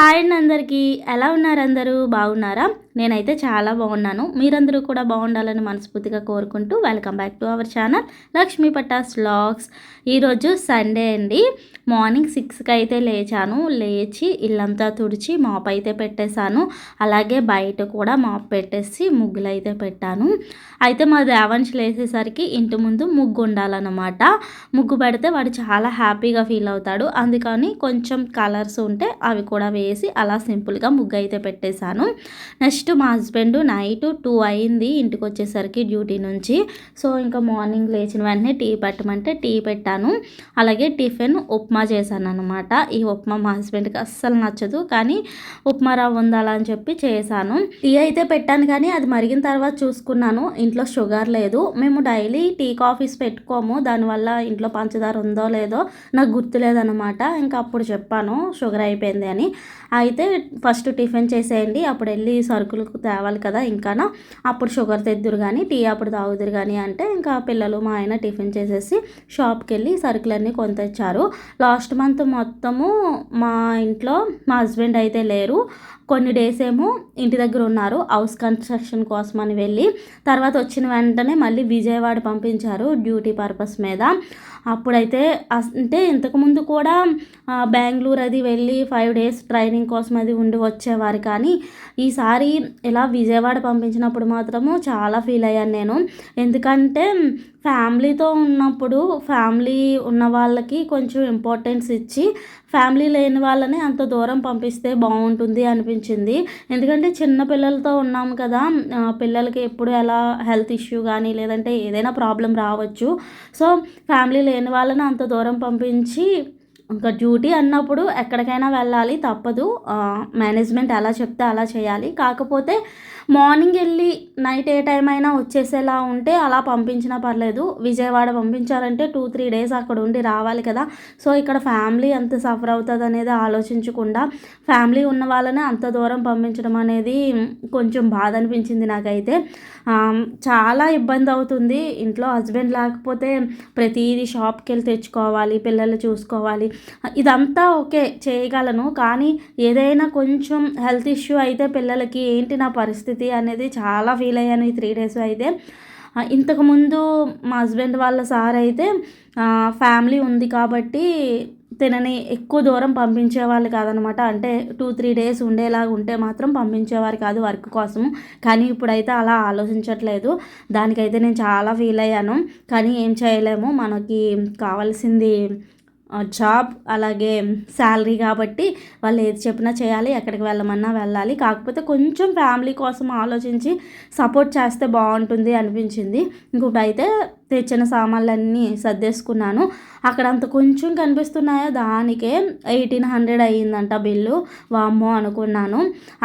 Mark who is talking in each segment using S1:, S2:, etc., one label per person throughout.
S1: Hi అండి అందరికీ. ఎలా ఉన్నారు అందరూ? బాగున్నారా? నేనైతే చాలా బాగున్నాను. మీరందరూ కూడా బాగుండాలని మనస్ఫూర్తిగా కోరుకుంటూ welcome back to our channel Lakshmi Patas vlogs. ఈరోజు సండే అండి. మార్నింగ్ సిక్స్కి అయితే లేచాను. లేచి ఇల్లంతా తుడిచి మాప్ అయితే పెట్టేశాను. అలాగే బయట కూడా మాప్ పెట్టేసి ముగ్గులు అయితే పెట్టాను. అయితే మా దేవంశ్ లేసేసరికి ఇంటి ముందు ముగ్గు ఉండాలన్నమాట ముగ్గు పెడితే వాడు చాలా హ్యాపీగా ఫీల్ అవుతాడు. అందుకని కొంచెం కలర్స్ ఉంటే అవి కూడా వేసి అలా సింపుల్గా ముగ్గు అయితే పెట్టేశాను. నెక్స్ట్ మా హస్బెండ్ నైట్ టూ అయింది ఇంటికి వచ్చేసరికి డ్యూటీ నుంచి. సో ఇంకా మార్నింగ్ లేచిన వెంటనే టీ పెట్టమంటే టీ పెట్టాను. అలాగే టిఫిన్ ఉప్మా చేశాను అనమాట ఈ ఉప్మా మా హస్బెండ్కి అస్సలు నచ్చదు కానీ ఉప్మా రవ్వ ఉండాలని అని చెప్పి చేశాను. టీ అయితే పెట్టాను కానీ అది మరిగిన తర్వాత చూసుకున్నాను. ఇంట్లో షుగర్ లేదు. మేము డైలీ టీ కాఫీస్ పెట్టుకోము. దానివల్ల ఇంట్లో పంచదార ఉందో లేదో నాకు గుర్తులేదనమాట ఇంకా అప్పుడు చెప్పాను షుగర్ అయిపోయింది అని. అయితే ఫస్ట్ టిఫిన్ చేసేయండి. అప్పుడు వెళ్ళి సరుకు సరుకులు తేవాలి కదా ఇంకా అప్పుడు షుగర్ తెద్దురు కానీ టీ అప్పుడు తాగుదురు కానీ అంటే ఇంకా పిల్లలు మా ఆయన టిఫిన్ చేసేసి షాప్కి వెళ్ళి సరుకులన్నీ తెచ్చారు లాస్ట్ మంత్ మొత్తము మా ఇంట్లో మా హస్బెండ్ అయితే లేరు. కొన్ని డేస్ ఏమో ఇంటి దగ్గర ఉన్నారు హౌస్ కన్స్ట్రక్షన్ కోసం అని వెళ్ళి తర్వాత వచ్చిన వెంటనే మళ్ళీ విజయవాడ పంపించారు డ్యూటీ పర్పస్ మీద. అప్పుడైతే అంటే ఇంతకుముందు కూడా బెంగళూరు అది వెళ్ళి ఫైవ్ డేస్ ట్రైనింగ్ కోసం అది ఉండి వచ్చేవారు. కానీ ఈసారి ఇలా విజయవాడ పంపించినప్పుడు మాత్రము చాలా ఫీల్ అయ్యాను నేను. ఎందుకంటే ఫ్యామిలీతో ఉన్నప్పుడు ఫ్యామిలీ ఉన్న వాళ్ళకి కొంచెం ఇంపార్టెన్స్ ఇచ్చి ఫ్యామిలీ లేని వాళ్ళని అంత దూరం పంపిస్తే బాగుంటుంది అనిపించింది. ఎందుకంటే చిన్న పిల్లలతో ఉన్నాం కదా పిల్లలకి ఎప్పుడు ఎలా హెల్త్ ఇష్యూ కానీ లేదంటే ఏదైనా ప్రాబ్లం రావచ్చు. సో ఫ్యామిలీ లేని వాళ్ళని అంత దూరం పంపించి ఇంకా డ్యూటీ అన్నప్పుడు ఎక్కడికైనా వెళ్ళాలి తప్పదు. మేనేజ్మెంట్ ఎలా చెప్తే అలా చేయాలి. కాకపోతే మార్నింగ్ వెళ్ళి నైట్ ఏ టైం అయినా వచ్చేసేలా ఉంటే అలా పంపించినా పర్లేదు. విజయవాడ పంపించాలంటే టూ త్రీ డేస్ అక్కడ ఉండి రావాలి కదా. సో ఇక్కడ ఫ్యామిలీ ఎంత సఫర్ అవుతుంది అనేది ఆలోచించకుండా ఫ్యామిలీ ఉన్న వాళ్ళనే అంత దూరం పంపించడం అనేది కొంచెం బాధ అనిపించింది నాకైతే. చాలా ఇబ్బంది అవుతుంది. ఇంట్లో హస్బెండ్ లేకపోతే ప్రతిదీ షాప్కి వెళ్ళి తెచ్చుకోవాలి పిల్లలు చూసుకోవాలి. ఇదంతా ఓకే చేయగలను. కానీ ఏదైనా కొంచెం హెల్త్ ఇష్యూ అయితే పిల్లలకి ఏంటి నా పరిస్థితి? అనేది చాలా ఫీల్ అయ్యాను ఈ త్రీ డేస్ అయితే. ఇంతకుముందు మా హస్బెండ్ వాళ్ళ సార్ అయితే ఫ్యామిలీ ఉంది కాబట్టి తినని ఎక్కువ దూరం పంపించేవాళ్ళు కాదనమాట. అంటే టూ త్రీ డేస్ ఉండేలాగా ఉంటే మాత్రం పంపించేవారు కాదు వర్క్ కోసము. కానీ ఇప్పుడైతే అలా ఆలోచించట్లేదు. దానికైతే నేను చాలా ఫీల్ అయ్యాను. కానీ ఏం చేయలేము. మనకి కావాల్సింది జాబ్ అలాగే శాలరీ కాబట్టి వాళ్ళు ఏది చెప్పినా చేయాలి ఎక్కడికి వెళ్ళమన్నా వెళ్ళాలి. కాకపోతే కొంచెం ఫ్యామిలీ కోసం ఆలోచించి సపోర్ట్ చేస్తే బాగుంటుంది అనిపించింది. ఇంకొకటి అయితే తెచ్చిన సామాన్లన్నీ సర్దేసుకున్నాను. అక్కడ అంత కొంచెం కనిపిస్తున్నాయో? దానికే ఎయిటీన్ హండ్రెడ్ అయ్యిందంట బిల్లు. వామ్మో అనుకున్నాను.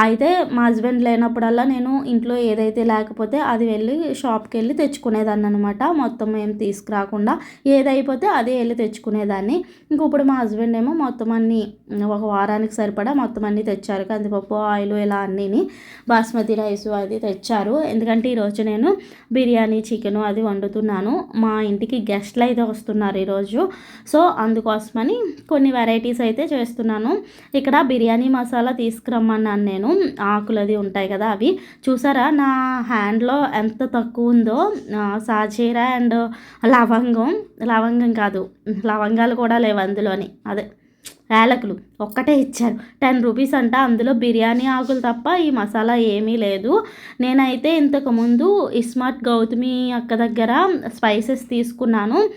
S1: అయితే మా హస్బెండ్ లేనప్పుడల్లా నేను ఇంట్లో ఏదైతే లేకపోతే అది వెళ్ళి షాప్కి వెళ్ళి తెచ్చుకునేదాన్ని అనమాట మొత్తం ఏం తీసుకురాకుండా ఏదైపోతే అదే వెళ్ళి తెచ్చుకునేదాన్ని. ఇంక ఇప్పుడు మా హస్బెండ్ ఏమో మొత్తం అన్నీ ఒక వారానికి సరిపడా మొత్తం అన్నీ తెచ్చారు. కందిపప్పు ఆయిల్ ఇలా అన్నీని బాస్మతి రైస్ అది తెచ్చారు. ఎందుకంటే ఈరోజు నేను బిర్యానీ చికెను అది వండుతున్నాను. మా ఇంటికి గెస్ట్లు అయితే వస్తున్నారు ఈరోజు. సో అందుకోసమని కొన్ని వెరైటీస్ అయితే చేస్తున్నాను. ఇక్కడ బిర్యానీ మసాలా తీసుకురమ్మన్నాను నేను. ఆకులది ఉంటాయి కదా అవి. చూసారా? నా హ్యాండ్లో ఎంత తక్కువ ఉందో. సాజీరా అండ్ లవంగం. లవంగం కాదు. లవంగాలు కూడా లేవు అందులోని. అదే. యాలకులు ఒక్కటే ఇచ్చారు. టెన్ రూపీస్ అంట అందులో బిర్యానీ ఆకులు తప్ప ఈ మసాలా ఏమీ లేదు. నేనైతే ఇంతకుముందు ఇస్మార్ట్ గౌతమి అక్క దగ్గర స్పైసెస్ తీసుకున్నాను.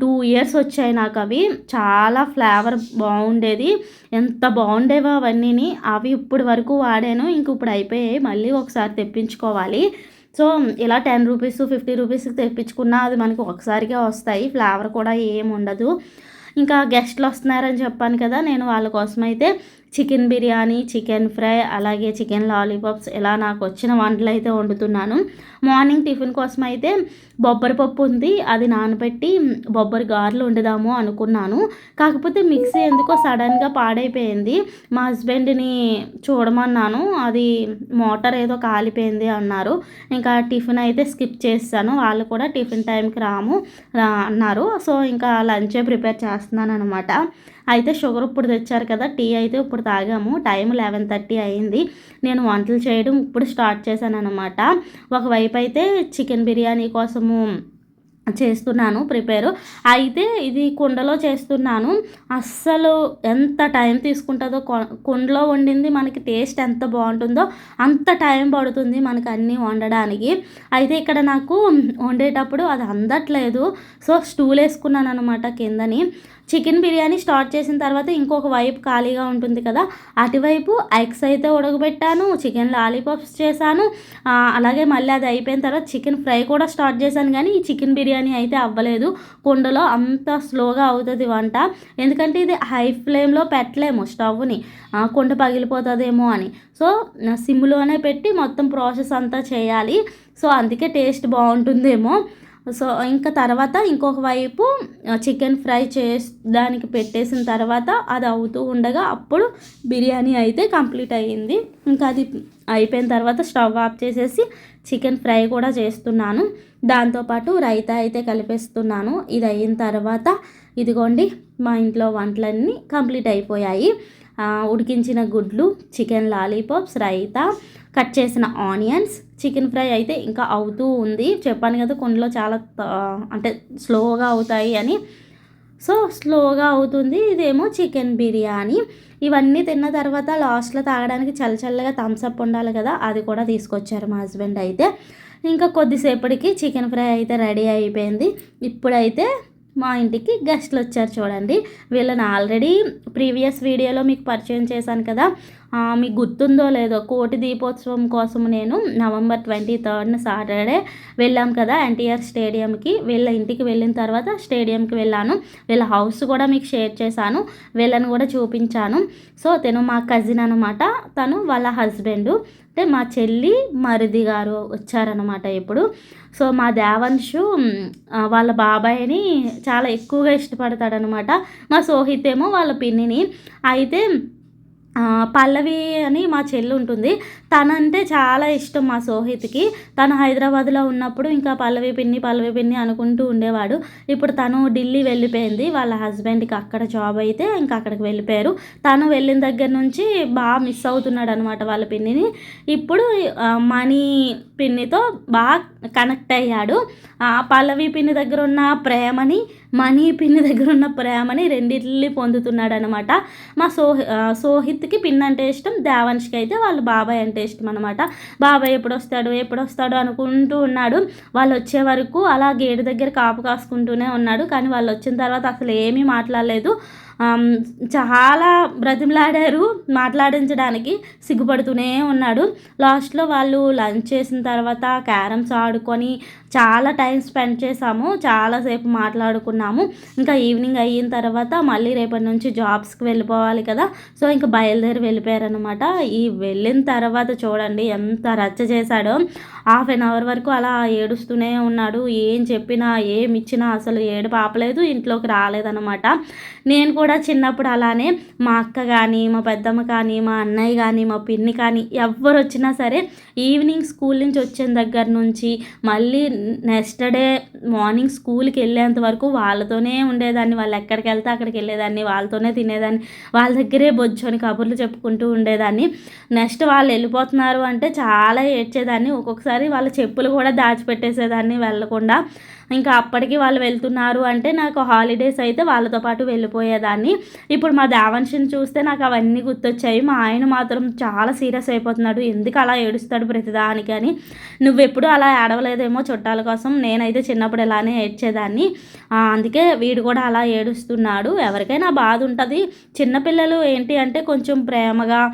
S1: టూ ఇయర్స్ వచ్చాయి నాకు అవి. చాలా ఫ్లేవర్ బాగుండేది. ఎంత బాగుండేవో అవన్నీని అవి ఇప్పటి వరకు వాడాను. ఇంక ఇప్పుడు అయిపోయాయి. మళ్ళీ ఒకసారి తెప్పించుకోవాలి. సో ఇలా టెన్ రూపీస్ ఫిఫ్టీ రూపీస్కి తెప్పించుకున్నా అది మనకి ఒకసారిగా వస్తాయి. ఫ్లేవర్ కూడా ఏం ఉండదు. ఇంకా గెస్ట్లు వస్తున్నారని చెప్పాను కదా నేను వాళ్ళ కోసం అయితే చికెన్ బిర్యానీ చికెన్ ఫ్రై అలాగే చికెన్ లాలీపాప్స్ ఇలా నాకు వచ్చిన వంటలు అయితే వండుతున్నాను. మార్నింగ్ టిఫిన్ కోసం అయితే బొబ్బరి పప్పు ఉంది. అది నానబెట్టి బొబ్బరి గారెలు వండుదాము అనుకున్నాను. కాకపోతే మిక్సీ ఎందుకో సడన్గా పాడైపోయింది. మా హస్బెండ్ని చూడమన్నాను. అది మోటార్ ఏదో కాలిపోయింది అన్నారు. ఇంకా టిఫిన్ అయితే స్కిప్ చేస్తాను. వాళ్ళు కూడా టిఫిన్ టైంకి రాము అన్నారు. సో ఇంకా లంచే ప్రిపేర్ చేస్తున్నాను అనమాట అయితే షుగర్ ఇప్పుడు తెచ్చారు కదా టీ అయితే ఇప్పుడు తాగాము. టైం లెవెన్ థర్టీ అయింది. నేను వంటలు చేయడం ఇప్పుడు స్టార్ట్ చేశాను అనమాట ఒకవైపు అయితే చికెన్ బిర్యానీ కోసము చేస్తున్నాను ప్రిపేర్. అయితే ఇది కుండలో చేస్తున్నాను. అస్సలు ఎంత టైం తీసుకుంటుందో కుండలో వండింది మనకి టేస్ట్ ఎంత బాగుంటుందో అంత టైం పడుతుంది మనకు అన్నీ వండడానికి. అయితే ఇక్కడ నాకు వండేటప్పుడు అది అందట్లేదు. సో స్టూల్ వేసుకున్నాను అనమాట కిందని. చికెన్ బిర్యానీ స్టార్ట్ చేసిన తర్వాత ఇంకొక వైపు ఖాళీగా ఉంటుంది కదా అటువైపు ఎగ్స్ అయితే ఉడకబెట్టాను చికెన్ లాలీపాప్స్ చేశాను. అలాగే మళ్ళీ అది అయిపోయిన తర్వాత చికెన్ ఫ్రై కూడా స్టార్ట్ చేశాను కానీ ఈ చికెన్ బిర్యానీ అయితే అవ్వలేదు. కుండలో అంత స్లోగా అవుతుంది వంట. ఎందుకంటే ఇది హై ఫ్లేమ్లో పెట్టలేము స్టవ్ని. కుండ పగిలిపోతుందేమో అని. సో సిమ్లోనే పెట్టి మొత్తం ప్రాసెస్ అంతా చేయాలి. సో అందుకే టేస్ట్ బాగుంటుందేమో. సో ఇంకా తర్వాత ఇంకొక వైపు చికెన్ ఫ్రై దానికి పెట్టేసిన తర్వాత అది అవుతూ ఉండగా అప్పుడు బిర్యానీ అయితే కంప్లీట్ అయ్యింది. ఇంకా అది అయిపోయిన తర్వాత స్టవ్ ఆఫ్ చేసేసి చికెన్ ఫ్రై కూడా చేస్తున్నాను. దాంతోపాటు రైతా అయితే కలిపేస్తున్నాను. ఇది అయిన తర్వాత ఇదిగోండి మా ఇంట్లో వంటలన్నీ కంప్లీట్ అయిపోయాయి. ఉడికించిన గుడ్లు చికెన్ లాలీపాప్స్ రైతా కట్ చేసిన ఆనియన్స్ చికెన్ ఫ్రై అయితే ఇంకా అవుతూ ఉంది. చెప్పాను కదా కుండలో చాలా అంటే స్లోగా అవుతాయి అని. సో స్లోగా అవుతుంది. ఇదేమో చికెన్ బిర్యానీ. ఇవన్నీ తిన్న తర్వాత లాస్ట్లో తాగడానికి చల్ల చల్లగా థమ్స్అప్ ఉండాలి కదా అది కూడా తీసుకొచ్చారు మా హస్బెండ్ అయితే. ఇంకా కొద్దిసేపటికి చికెన్ ఫ్రై అయితే రెడీ అయిపోయింది. ఇప్పుడైతే మా ఇంటికి గెస్ట్లు వచ్చారు చూడండి. వీళ్ళని ఆల్రెడీ ప్రీవియస్ వీడియోలో మీకు పరిచయం చేశాను కదా. మీకు గుర్తుందో లేదో కోటి దీపోత్సవం కోసం నేను నవంబర్ ట్వంటీ థర్డ్న సాటర్డే వెళ్ళాం కదా ఎన్టీఆర్ స్టేడియంకి. వీళ్ళ ఇంటికి వెళ్ళిన తర్వాత స్టేడియంకి వెళ్ళాను. వీళ్ళ హౌస్ కూడా మీకు షేర్ చేశాను. వీళ్ళని కూడా చూపించాను. సో తను మా కజిన్ అనమాట తను వాళ్ళ హస్బెండ్. అంటే మా చెల్లి మరిది గారు వచ్చారనమాట ఇప్పుడు సో మా దేవంశు వాళ్ళ బాబాయ్ని చాలా ఎక్కువగా ఇష్టపడతాడనమాట మా సోహిత్ ఏమో వాళ్ళ పిన్నిని. అయితే పల్లవి అని మా చెల్లి ఉంటుంది. తనంటే చాలా ఇష్టం మా సోహిత్కి. తను హైదరాబాద్లో ఉన్నప్పుడు ఇంకా పల్లవి పిన్ని పల్లవి పిన్ని అనుకుంటూ ఉండేవాడు. ఇప్పుడు తను ఢిల్లీ వెళ్ళిపోయింది. వాళ్ళ హస్బెండ్కి అక్కడ జాబ్ అయితే ఇంకా అక్కడికి వెళ్ళిపోయారు. తను వెళ్ళిన దగ్గర నుంచి బాగా మిస్ అవుతున్నాడు అనమాట వాళ్ళ పిన్నిని. ఇప్పుడు మనీ పిన్నితో బాగా కనెక్ట్ అయ్యాడు. పల్లవి పిన్ని దగ్గర ఉన్న ప్రేమని మనీ పిన్ని దగ్గర ఉన్న ప్రేమని రెండింటిని పొందుతున్నాడు అనమాట మా సోహి సోహిత్కి పిన్ అంటే ఇష్టం దేవాన్ష్కి అయితే వాళ్ళ బాబాయ్ అంటే ఇష్టం అనమాట. బాబాయ్ ఎప్పుడు వస్తాడు ఎప్పుడు వస్తాడు అనుకుంటూ ఉన్నాడు. వాళ్ళు వచ్చే వరకు అలా గేటు దగ్గర కాపు కాసుకుంటూనే ఉన్నాడు. కానీ వాళ్ళు వచ్చిన తర్వాత అసలు ఏమీ మాట్లాడలేదు. చాలా బ్రతిమలాడారు మాట్లాడించడానికి సిగ్గుపడుతూనే ఉన్నాడు. లాస్ట్లో వాళ్ళు లంచ్ చేసిన తర్వాత క్యారమ్స్ ఆడుకొని చాలా టైం స్పెండ్ చేసాము చాలాసేపు మాట్లాడుకున్నాము. ఇంకా ఈవినింగ్ అయిన తర్వాత మళ్ళీ రేపటి నుంచి జాబ్స్కి వెళ్ళిపోవాలి కదా. సో ఇంకా బయలుదేరి వెళ్ళిపోయారనమాట ఈ వెళ్ళిన తర్వాత చూడండి ఎంత రచ్చ చేశాడో. హాఫ్ అన్ అవర్ వరకు అలా ఏడుస్తూనే ఉన్నాడు. ఏం చెప్పినా ఏం ఇచ్చినా అసలు ఏడు పాపలేదు ఇంట్లోకి రాలేదనమాట నేను కూడా చిన్నప్పుడు అలానే మా అక్క కానీ మా పెద్దమ్మ కానీ మా అన్నయ్య కానీ మా పిన్ని కానీ ఎవరు వచ్చినా సరే ఈవినింగ్ స్కూల్ నుంచి వచ్చిన దగ్గర నుంచి మళ్ళీ నెక్స్ట్ డే మార్నింగ్ స్కూల్కి వెళ్ళేంత వరకు వాళ్ళతోనే ఉండేదాన్ని. వాళ్ళు ఎక్కడికి వెళ్తే అక్కడికి వెళ్ళేదాన్ని. వాళ్ళతోనే తినేదాన్ని. వాళ్ళ దగ్గరే బొజ్జొని కబుర్లు చెప్పుకుంటూ ఉండేదాన్ని. నెక్స్ట్ వాళ్ళు వెళ్ళిపోతున్నారు అంటే చాలా ఏడ్చేదాన్ని. ఒక్కొక్కసారి వాళ్ళ చెప్పులు కూడా దాచిపెట్టేసేదాన్ని వెళ్ళకుండా. ఇంకా అప్పటికి వాళ్ళు వెళ్తున్నారు అంటే నాకు హాలిడేస్ అయితే వాళ్ళతో పాటు వెళ్ళిపోయేదాన్ని. ఇప్పుడు మా దేవంశిని చూస్తే నాకు అవన్నీ గుర్తొచ్చాయి. మా ఆయన మాత్రం చాలా సీరియస్ అయిపోతున్నాడు. ఎందుకు అలా ఏడుస్తాడు ప్రతిదానికి అని. నువ్వెప్పుడు అలా ఏడవలేదేమో చుట్టాల కోసం. నేనైతే చిన్నప్పుడు ఇలానే ఏడ్చేదాన్ని. అందుకే వీడు కూడా అలా ఏడుస్తున్నాడు. ఎవరికైనా బాధ ఉంటుంది. చిన్నపిల్లలు ఏంటి అంటే కొంచెం ప్రేమగా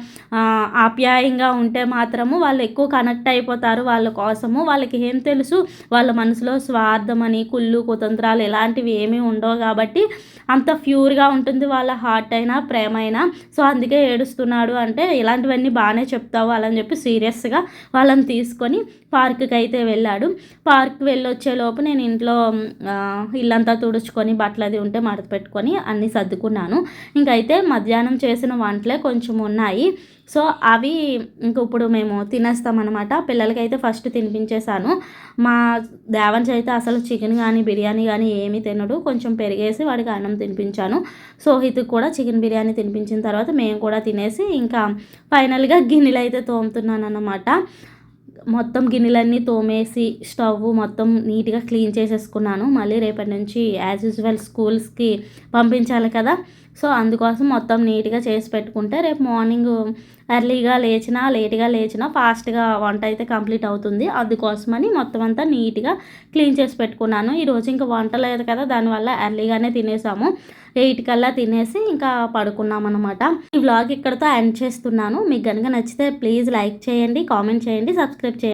S1: ఆప్యాయంగా ఉంటే మాత్రము వాళ్ళు ఎక్కువ కనెక్ట్ అయిపోతారు. వాళ్ళ కోసము వాళ్ళకి ఏం తెలుసు? వాళ్ళ మనసులో స్వార్థం అని కుళ్ళు కుతంత్రాలు ఇలాంటివి ఏమీ ఉండవు కాబట్టి అంత ప్యూర్గా ఉంటుంది వాళ్ళ హార్ట్ అయినా ప్రేమ అయినా. సో అందుకే ఏడుస్తున్నాడు అంటే ఇలాంటివన్నీ బాగానే చెప్తావు అని చెప్పి సీరియస్గా వాళ్ళని తీసుకొని పార్క్కి అయితే వెళ్ళాడు. పార్క్ వెళ్ళొచ్చే లోపు నేను ఇంట్లో ఇల్లంతా తుడుచుకొని బట్టలు అది ఉంటే మడత పెట్టుకొని అన్నీ సర్దుకున్నాను. ఇంకైతే మధ్యాహ్నం చేసిన వంటలే కొంచెం ఉన్నాయి. సో అవి ఇంక ఇప్పుడు మేము తినేస్తామన్నమాట. పిల్లలకైతే ఫస్ట్ తినిపించేశాను. మా దేవన్స్ అయితే అసలు చికెన్ కానీ బిర్యానీ కానీ ఏమీ తినడు. కొంచెం పెరిగేసి వాడికి అన్నం తినిపించాను. సోహిత్కి కూడా చికెన్ బిర్యానీ తినిపించిన తర్వాత మేము కూడా తినేసి ఇంకా ఫైనల్గా గిన్నెలు అయితే తోముతున్నాను అన్నమాట మొత్తం గిన్నెలన్నీ తోమేసి స్టవ్ మొత్తం నీట్గా క్లీన్ చేసేసుకున్నాను. మళ్ళీ రేపటి నుంచి యాజ్ యూజువల్ స్కూల్స్కి పంపించాలి కదా. సో అందుకోసం మొత్తం నీట్గా చేసి పెట్టుకుంటే రేపు మార్నింగ్ ఎర్లీగా లేచినా లేట్గా లేచినా ఫాస్ట్గా వంట అయితే కంప్లీట్ అవుతుంది. అందుకోసమని మొత్తం అంతా నీట్గా క్లీన్ చేసి పెట్టుకున్నాను. ఈరోజు ఇంకా వంట లేదు కదా దానివల్ల ఎర్లీగానే తినేసాము. ఎయిట్ కల్లా తినేసి ఇంకా పడుకున్నాం అనమాట ఈ వ్లాగ్ ఇక్కడతో ఎండ్ చేస్తున్నాను. మీకు కనుక నచ్చితే ప్లీజ్ లైక్ చేయండి కామెంట్ చేయండి సబ్స్క్రైబ్ చేయండి.